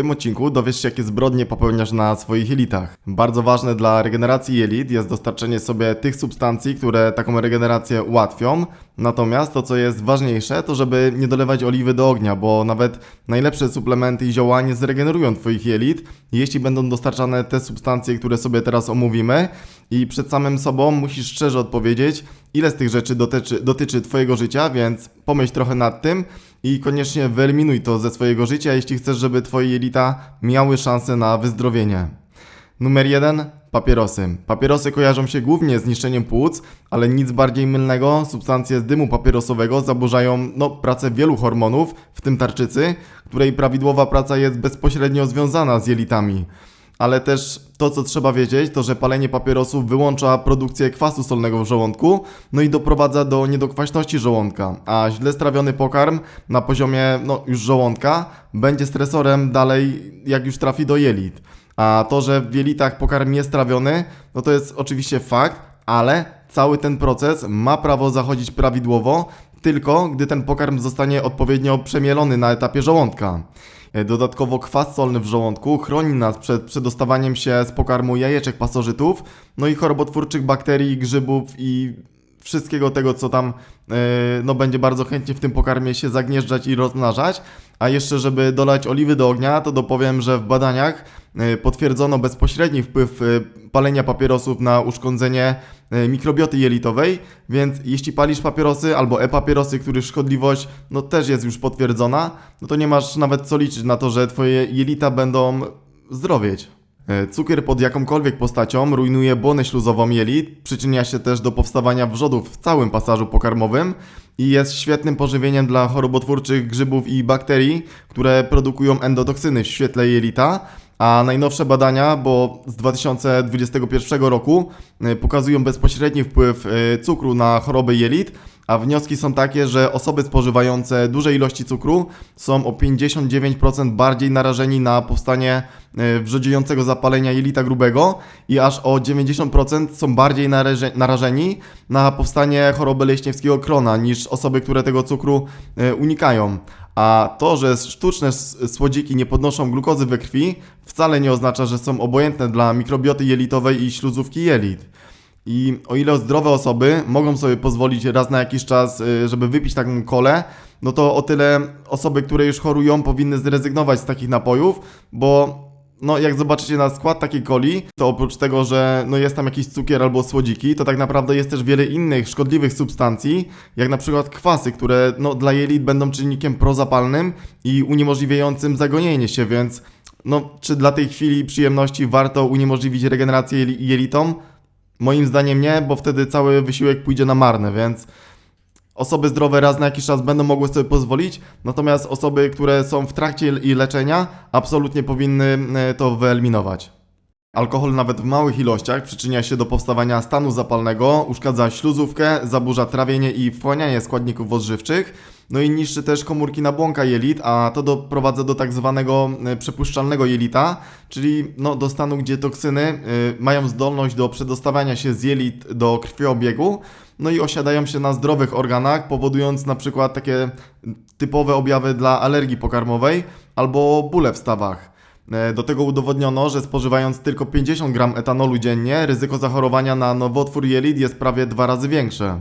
tym odcinku dowiesz się, jakie zbrodnie popełniasz na swoich jelitach. Bardzo ważne dla regeneracji jelit jest dostarczenie sobie tych substancji, które taką regenerację ułatwią. Natomiast to, co jest ważniejsze, to żeby nie dolewać oliwy do ognia, bo nawet najlepsze suplementy i zioła nie zregenerują Twoich jelit, jeśli będą dostarczane te substancje, które sobie teraz omówimy. I przed samym sobą musisz szczerze odpowiedzieć, ile z tych rzeczy dotyczy, dotyczy Twojego życia, więc pomyśl trochę nad tym i koniecznie wyeliminuj to ze swojego życia, jeśli chcesz, żeby Twoje jelita miały szansę na wyzdrowienie. Numer jeden. Papierosy. Papierosy kojarzą się głównie z niszczeniem płuc, ale nic bardziej mylnego. Substancje z dymu papierosowego zaburzają no, pracę wielu hormonów, w tym tarczycy, której prawidłowa praca jest bezpośrednio związana z jelitami. Ale też to, co trzeba wiedzieć, to że palenie papierosów wyłącza produkcję kwasu solnego w żołądku, no i doprowadza do niedokwaśności żołądka, a źle strawiony pokarm na poziomie no, już żołądka będzie stresorem dalej, jak już trafi do jelit. A to, że w jelitach pokarm jest trawiony, no to jest oczywiście fakt, ale cały ten proces ma prawo zachodzić prawidłowo, tylko gdy ten pokarm zostanie odpowiednio przemielony na etapie żołądka. E, Dodatkowo kwas solny w żołądku chroni nas przed przedostawaniem się z pokarmu jajeczek pasożytów, no i chorobotwórczych bakterii, grzybów i wszystkiego tego, co tam e, no, będzie bardzo chętnie w tym pokarmie się zagnieżdżać i rozmnażać. A jeszcze, żeby dolać oliwy do ognia, to dopowiem, że w badaniach potwierdzono bezpośredni wpływ e, palenia papierosów na uszkodzenie e, mikrobioty jelitowej, więc jeśli palisz papierosy albo e-papierosy, których szkodliwość no, też jest już potwierdzona, no to nie masz nawet co liczyć na to, że twoje jelita będą zdrowieć. E, Cukier pod jakąkolwiek postacią rujnuje błonę śluzową jelit, przyczynia się też do powstawania wrzodów w całym pasażu pokarmowym i jest świetnym pożywieniem dla chorobotwórczych grzybów i bakterii, które produkują endotoksyny w świetle jelita. A najnowsze badania, bo z 2021 roku, e, pokazują bezpośredni wpływ e, cukru na choroby jelit, a wnioski są takie, że osoby spożywające duże ilości cukru są o 59% bardziej narażeni na powstanie e, wrzodziejącego zapalenia jelita grubego i aż o 90% są bardziej naraże- narażeni na powstanie choroby leśniewskiego krona niż osoby, które tego cukru unikają. A to, że sztuczne słodziki nie podnoszą glukozy we krwi, wcale nie oznacza, że są obojętne dla mikrobioty jelitowej i śluzówki jelit. I o ile zdrowe osoby mogą sobie pozwolić raz na jakiś czas, y, żeby wypić taką kolę, no to o tyle osoby, które już chorują, powinny zrezygnować z takich napojów, bo no jak zobaczycie na skład takiej coli, to oprócz tego, że no jest tam jakiś cukier albo słodziki, to tak naprawdę jest też wiele innych szkodliwych substancji, jak na przykład kwasy, które no dla jelit będą czynnikiem prozapalnym i uniemożliwiającym zagonienie się, więc no czy dla tej chwili przyjemności warto uniemożliwić regenerację jeli- jelitom? Moim zdaniem nie, bo wtedy cały wysiłek pójdzie na marne, więc osoby zdrowe raz na jakiś czas będą mogły sobie pozwolić, natomiast osoby, które są w trakcie i leczenia, absolutnie powinny e, to wyeliminować. Alkohol nawet w małych ilościach przyczynia się do powstawania stanu zapalnego, uszkadza śluzówkę, zaburza trawienie i wchłanianie składników odżywczych, no i niszczy też komórki nabłonka jelit, a to doprowadza do tak zwanego e, przepuszczalnego jelita, czyli no, do stanu, gdzie toksyny y, mają zdolność do przedostawania się z jelit do krwiobiegu, no i osiadają się na zdrowych organach, powodując na przykład takie typowe objawy dla alergii pokarmowej albo bóle w stawach. E, Do tego udowodniono, że spożywając tylko 50 gram etanolu dziennie, ryzyko zachorowania na nowotwór jelit jest prawie dwa razy większe.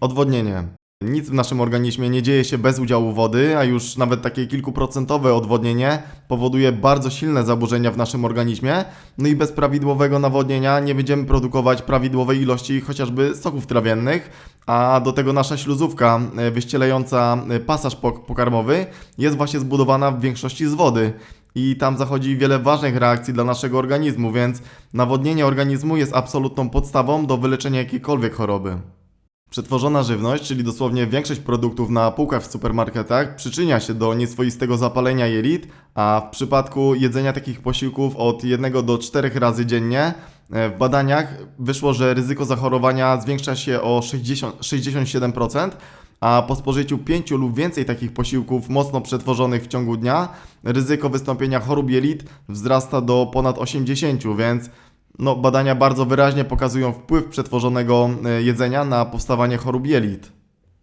Odwodnienie. Nic w naszym organizmie nie dzieje się bez udziału wody, a już nawet takie kilkuprocentowe odwodnienie powoduje bardzo silne zaburzenia w naszym organizmie. No i bez prawidłowego nawodnienia nie będziemy produkować prawidłowej ilości chociażby soków trawiennych, a do tego nasza śluzówka e, wyścielająca e, pasaż pok- pokarmowy jest właśnie zbudowana w większości z wody. I tam zachodzi wiele ważnych reakcji dla naszego organizmu, więc nawodnienie organizmu jest absolutną podstawą do wyleczenia jakiejkolwiek choroby. Przetworzona żywność, czyli dosłownie większość produktów na półkach w supermarketach, przyczynia się do nieswoistego zapalenia jelit, a w przypadku jedzenia takich posiłków od 1 do 4 razy dziennie, e, w badaniach wyszło, że ryzyko zachorowania zwiększa się o 60, 67%, a po spożyciu 5 lub więcej takich posiłków mocno przetworzonych w ciągu dnia, ryzyko wystąpienia chorób jelit wzrasta do ponad 80, więc no, badania bardzo wyraźnie pokazują wpływ przetworzonego e, jedzenia na powstawanie chorób jelit.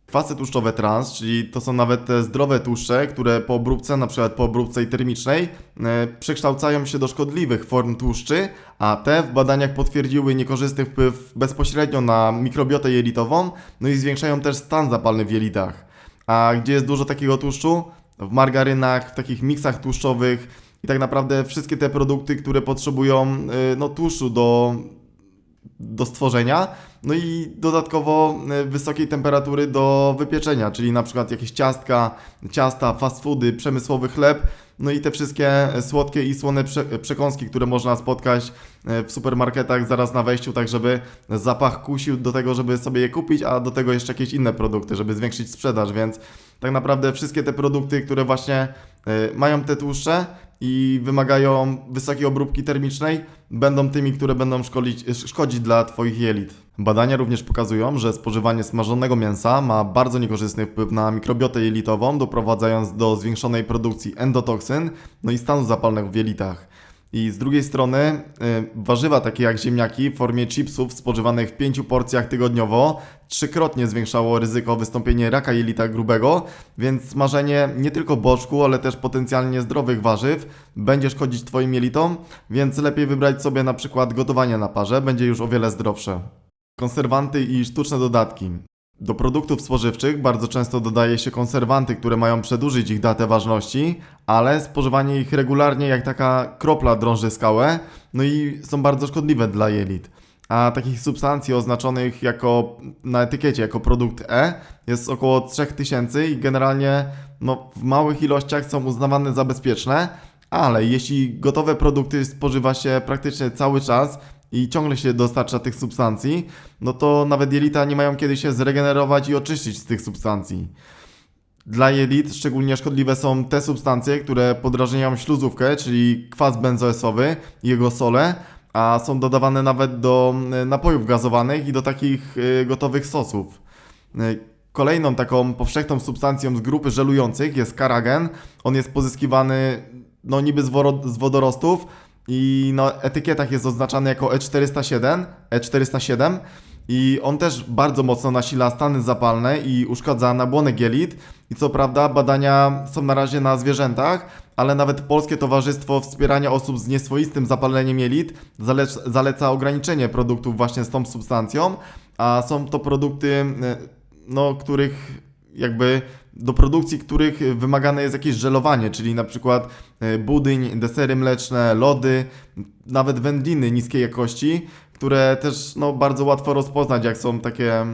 Kwasy tłuszczowe trans, czyli to są nawet te zdrowe tłuszcze, które po obróbce, przykład po obróbce termicznej, e, przekształcają się do szkodliwych form tłuszczy, a te w badaniach potwierdziły niekorzystny wpływ bezpośrednio na mikrobiotę jelitową, no i zwiększają też stan zapalny w jelitach. A gdzie jest dużo takiego tłuszczu? W margarynach, w takich miksach tłuszczowych i tak naprawdę wszystkie te produkty, które potrzebują y, no, tłuszczu do, do stworzenia, no i dodatkowo y, wysokiej temperatury do wypieczenia, czyli na przykład jakieś ciastka, ciasta, fast foody, przemysłowy chleb, no i te wszystkie słodkie i słone prze, przekąski, które można spotkać y, w supermarketach zaraz na wejściu, tak żeby zapach kusił do tego, żeby sobie je kupić, a do tego jeszcze jakieś inne produkty, żeby zwiększyć sprzedaż, więc tak naprawdę wszystkie te produkty, które właśnie mają te tłuszcze i wymagają wysokiej obróbki termicznej, będą tymi, które będą szkolić, szkodzić dla Twoich jelit. Badania również pokazują, że spożywanie smażonego mięsa ma bardzo niekorzystny wpływ na mikrobiotę jelitową, doprowadzając do zwiększonej produkcji endotoksyn, no i stanu zapalnego w jelitach. I z drugiej strony y, warzywa takie jak ziemniaki w formie chipsów spożywanych w pięciu porcjach tygodniowo trzykrotnie zwiększało ryzyko wystąpienia raka jelita grubego, więc smażenie nie tylko boczku, ale też potencjalnie zdrowych warzyw będzie szkodzić Twoim jelitom, więc lepiej wybrać sobie na przykład gotowanie na parze, będzie już o wiele zdrowsze. Konserwanty i sztuczne dodatki. Do produktów spożywczych bardzo często dodaje się konserwanty, które mają przedłużyć ich datę ważności, ale spożywanie ich regularnie jak taka kropla drąży skałę, no i są bardzo szkodliwe dla jelit. A takich substancji oznaczonych jako na etykiecie jako produkt E jest około 3000 i generalnie no, w małych ilościach są uznawane za bezpieczne, ale jeśli gotowe produkty spożywa się praktycznie cały czas i ciągle się dostarcza tych substancji, no to nawet jelita nie mają kiedy się zregenerować i oczyścić z tych substancji. Dla jelit szczególnie szkodliwe są te substancje, które podrażniają śluzówkę, czyli kwas benzoesowy jego sole, a są dodawane nawet do y, napojów gazowanych i do takich y, gotowych sosów. Y, Kolejną taką powszechną substancją z grupy żelujących jest karagen. On jest pozyskiwany no niby z, z wodorostów i na etykietach jest oznaczany jako E E407, E407 i on też bardzo mocno nasila stany zapalne i uszkadza nabłonek jelit. I co prawda badania są na razie na zwierzętach, ale nawet Polskie Towarzystwo Wspierania Osób z Nieswoistym Zapaleniem Jelit zalec- zaleca ograniczenie produktów właśnie z tą substancją, a są to produkty, e, no, których jakby do produkcji których wymagane jest jakieś żelowanie, czyli na przykład e, budyń, desery mleczne, lody, nawet wędliny niskiej jakości, które też no, bardzo łatwo rozpoznać, jak są takie e,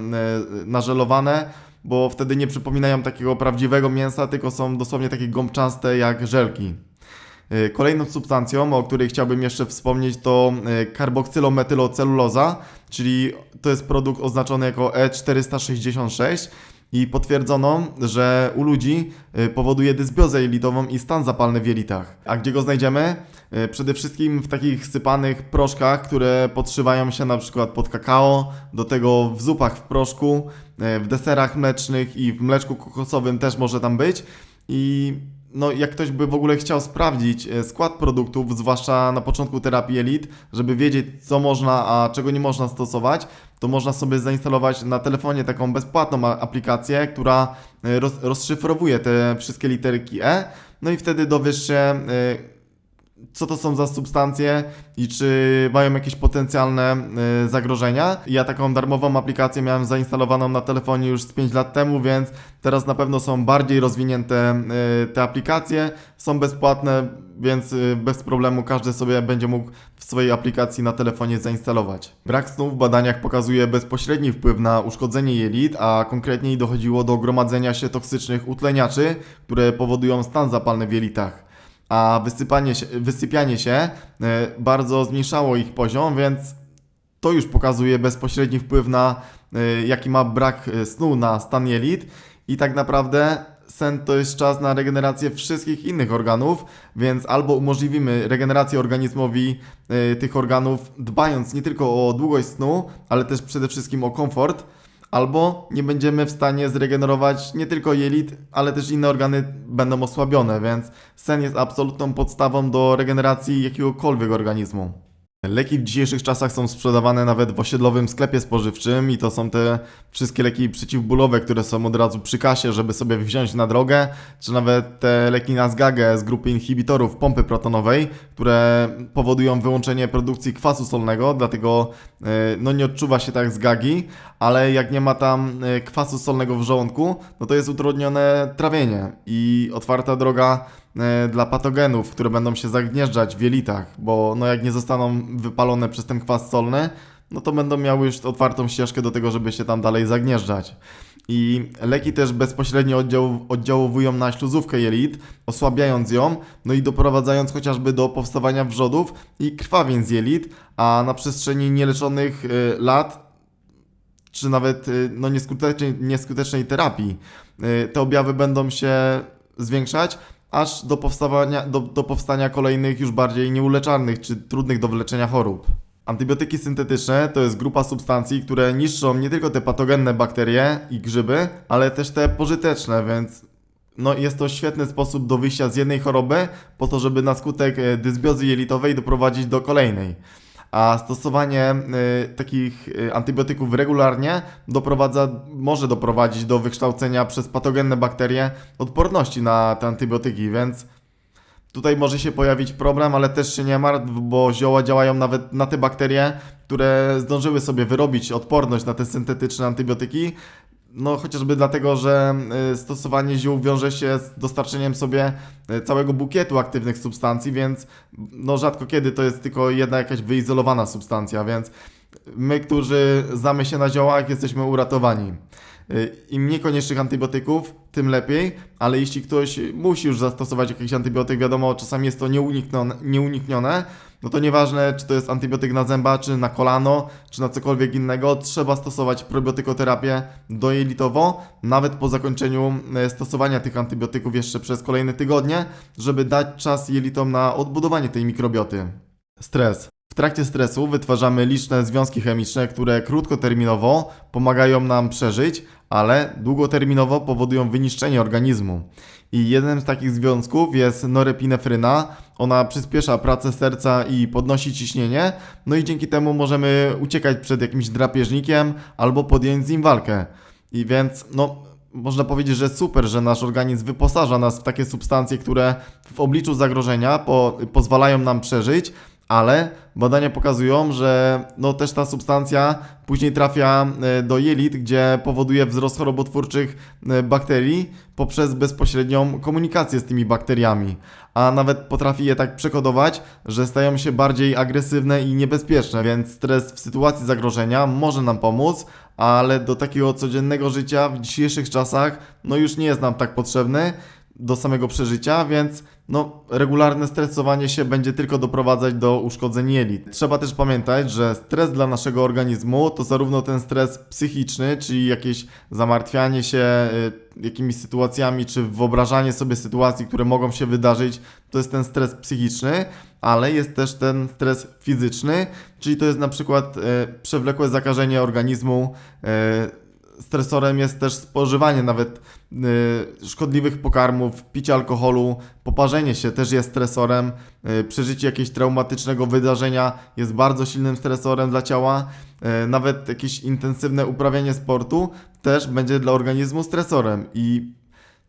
nażelowane, bo wtedy nie przypominają takiego prawdziwego mięsa, tylko są dosłownie takie gąbczaste jak żelki. E, Kolejną substancją, o której chciałbym jeszcze wspomnieć, to e, karboksylometyloceluloza, czyli to jest produkt oznaczony jako E466 i potwierdzono, że u ludzi y, powoduje dysbiozę jelitową i stan zapalny w jelitach. A gdzie go znajdziemy? Y, Przede wszystkim w takich sypanych proszkach, które podszywają się na przykład pod kakao, do tego w zupach w proszku, y, w deserach mlecznych i w mleczku kokosowym też może tam być. I no, jak ktoś by w ogóle chciał sprawdzić skład produktów, zwłaszcza na początku terapii elit, żeby wiedzieć, co można, a czego nie można stosować, to można sobie zainstalować na telefonie taką bezpłatną aplikację, która e, roz, rozszyfrowuje te wszystkie literki E, no i wtedy dowiesz się, e, co to są za substancje i czy mają jakieś potencjalne y, zagrożenia. Ja taką darmową aplikację miałem zainstalowaną na telefonie już z 5 lat temu, więc teraz na pewno są bardziej rozwinięte y, te aplikacje, są bezpłatne, więc y, bez problemu każdy sobie będzie mógł w swojej aplikacji na telefonie zainstalować. Brak snu w badaniach pokazuje bezpośredni wpływ na uszkodzenie jelit, a konkretniej dochodziło do gromadzenia się toksycznych utleniaczy, które powodują stan zapalny w jelitach a wysypanie się, wysypianie się e, bardzo zmniejszało ich poziom, więc to już pokazuje bezpośredni wpływ na e, jaki ma brak e, snu na stan jelit. I tak naprawdę sen to jest czas na regenerację wszystkich innych organów, więc albo umożliwimy regenerację organizmowi tych organów, dbając nie tylko o długość snu, ale też przede wszystkim o komfort, albo nie będziemy w stanie zregenerować nie tylko jelit, ale też inne organy będą osłabione, więc sen jest absolutną podstawą do regeneracji jakiegokolwiek organizmu. Leki w dzisiejszych czasach są sprzedawane nawet w osiedlowym sklepie spożywczym i to są te wszystkie leki przeciwbólowe, które są od razu przy kasie, żeby sobie wziąć na drogę, czy nawet te leki na zgagę z grupy inhibitorów pompy protonowej, które powodują wyłączenie produkcji kwasu solnego, dlatego e, no nie odczuwa się tak zgagi, ale jak nie ma tam e, kwasu solnego w żołądku, no to jest utrudnione trawienie i otwarta droga dla patogenów, które będą się zagnieżdżać w jelitach, bo no jak nie zostaną wypalone przez ten kwas solny, no to będą miały już otwartą ścieżkę do tego, żeby się tam dalej zagnieżdżać. I leki też bezpośrednio oddział, oddziałowują na śluzówkę jelit, osłabiając ją, no i doprowadzając chociażby do powstawania wrzodów i krwawień z jelit, a na przestrzeni nieleczonych y, lat czy nawet y, no, nieskutecznej, nieskutecznej terapii, te objawy będą się zwiększać, aż do powstawania, do, do powstania kolejnych już bardziej nieuleczalnych czy trudnych do wyleczenia chorób. Antybiotyki syntetyczne to jest grupa substancji, które niszczą nie tylko te patogenne bakterie i grzyby, ale też te pożyteczne, więc no, jest to świetny sposób do wyjścia z jednej choroby, po to, żeby na skutek e, dysbiozy jelitowej doprowadzić do kolejnej. A stosowanie y, takich y, antybiotyków regularnie doprowadza, może doprowadzić do wykształcenia przez patogenne bakterie odporności na te antybiotyki, więc tutaj może się pojawić problem, ale też się nie martw, bo zioła działają nawet na te bakterie, które zdążyły sobie wyrobić odporność na te syntetyczne antybiotyki. No chociażby dlatego, że y, stosowanie ziół wiąże się z dostarczeniem sobie y, całego bukietu aktywnych substancji, więc no rzadko kiedy to jest tylko jedna jakaś wyizolowana substancja, więc my, którzy znamy się na ziołach, jesteśmy uratowani. Y, Im mniej koniecznych antybiotyków, tym lepiej, ale jeśli ktoś musi już zastosować jakiś antybiotyk, wiadomo, czasami jest to nieuniknione, nieuniknione no to nieważne, czy to jest antybiotyk na zęba, czy na kolano, czy na cokolwiek innego, trzeba stosować probiotykoterapię dojelitowo, nawet po zakończeniu e, stosowania tych antybiotyków jeszcze przez kolejne tygodnie, żeby dać czas jelitom na odbudowanie tej mikrobioty. Stres. W trakcie stresu wytwarzamy liczne związki chemiczne, które krótkoterminowo pomagają nam przeżyć, ale długoterminowo powodują wyniszczenie organizmu. I jednym z takich związków jest norepinefryna. Ona przyspiesza pracę serca i podnosi ciśnienie, no i dzięki temu możemy uciekać przed jakimś drapieżnikiem albo podjąć z nim walkę. I więc, no, można powiedzieć, że super, że nasz organizm wyposaża nas w takie substancje, które w obliczu zagrożenia po, pozwalają nam przeżyć, ale badania pokazują, że no też ta substancja później trafia e, do jelit, gdzie powoduje wzrost chorobotwórczych e, bakterii poprzez bezpośrednią komunikację z tymi bakteriami, a nawet potrafi je tak przekodować, że stają się bardziej agresywne i niebezpieczne, więc stres w sytuacji zagrożenia może nam pomóc, ale do takiego codziennego życia w dzisiejszych czasach no już nie jest nam tak potrzebny do samego przeżycia, więc no, regularne stresowanie się będzie tylko doprowadzać do uszkodzeń jelit. Trzeba też pamiętać, że stres dla naszego organizmu to zarówno ten stres psychiczny, czyli jakieś zamartwianie się y, jakimiś sytuacjami, czy wyobrażanie sobie sytuacji, które mogą się wydarzyć, to jest ten stres psychiczny, ale jest też ten stres fizyczny, czyli to jest na przykład y, przewlekłe zakażenie organizmu. Stresorem jest też spożywanie nawet y, szkodliwych pokarmów, picie alkoholu, poparzenie się też jest stresorem, y, przeżycie jakiegoś traumatycznego wydarzenia jest bardzo silnym stresorem dla ciała, y, nawet jakieś intensywne uprawianie sportu też będzie dla organizmu stresorem. I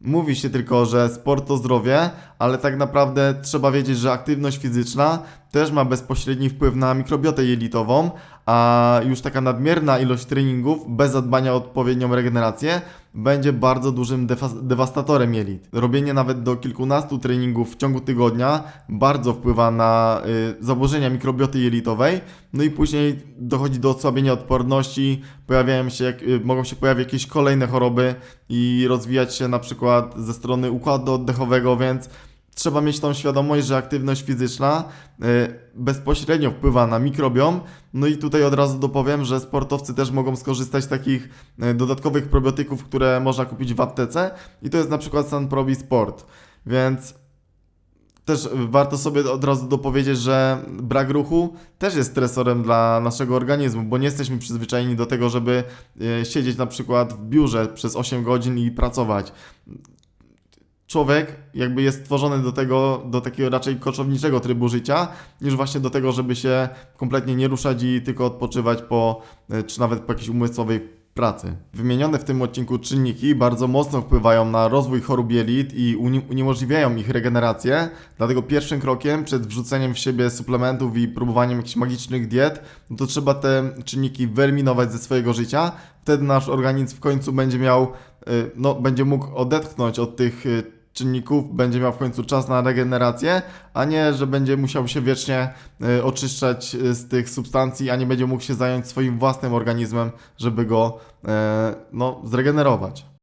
Mówi się tylko, że sport to zdrowie, ale tak naprawdę trzeba wiedzieć, że aktywność fizyczna też ma bezpośredni wpływ na mikrobiotę jelitową, a już taka nadmierna ilość treningów bez zadbania o odpowiednią regenerację będzie bardzo dużym dewastatorem jelit. Robienie nawet do kilkunastu treningów w ciągu tygodnia bardzo wpływa na y, zaburzenia mikrobioty jelitowej, no i później dochodzi do osłabienia odporności, pojawiają się, y, mogą się pojawić jakieś kolejne choroby i rozwijać się na przykład ze strony układu oddechowego, więc trzeba mieć tą świadomość, że aktywność fizyczna y, bezpośrednio wpływa na mikrobiom. No i tutaj od razu dopowiem, że sportowcy też mogą skorzystać z takich y, dodatkowych probiotyków, które można kupić w aptece i to jest na przykład Sunprobi Sport. Więc też warto sobie od razu dopowiedzieć, że brak ruchu też jest stresorem dla naszego organizmu, bo nie jesteśmy przyzwyczajeni do tego, żeby y, siedzieć na przykład w biurze przez 8 godzin i pracować człowiek jakby jest stworzony do tego, do takiego raczej koczowniczego trybu życia, niż właśnie do tego, żeby się kompletnie nie ruszać i tylko odpoczywać po, e, czy nawet po jakiejś umysłowej pracy. Wymienione w tym odcinku czynniki bardzo mocno wpływają na rozwój chorób jelit i uni- uniemożliwiają ich regenerację, dlatego pierwszym krokiem przed wrzuceniem w siebie suplementów i próbowaniem jakichś magicznych diet, no to trzeba te czynniki wyeliminować ze swojego życia, wtedy nasz organizm w końcu będzie miał, y, no będzie mógł odetchnąć od tych y, czynników, będzie miał w końcu czas na regenerację, a nie, że będzie musiał się wiecznie y, oczyszczać y, z tych substancji, a nie będzie mógł się zająć swoim własnym organizmem, żeby go e, no, zregenerować.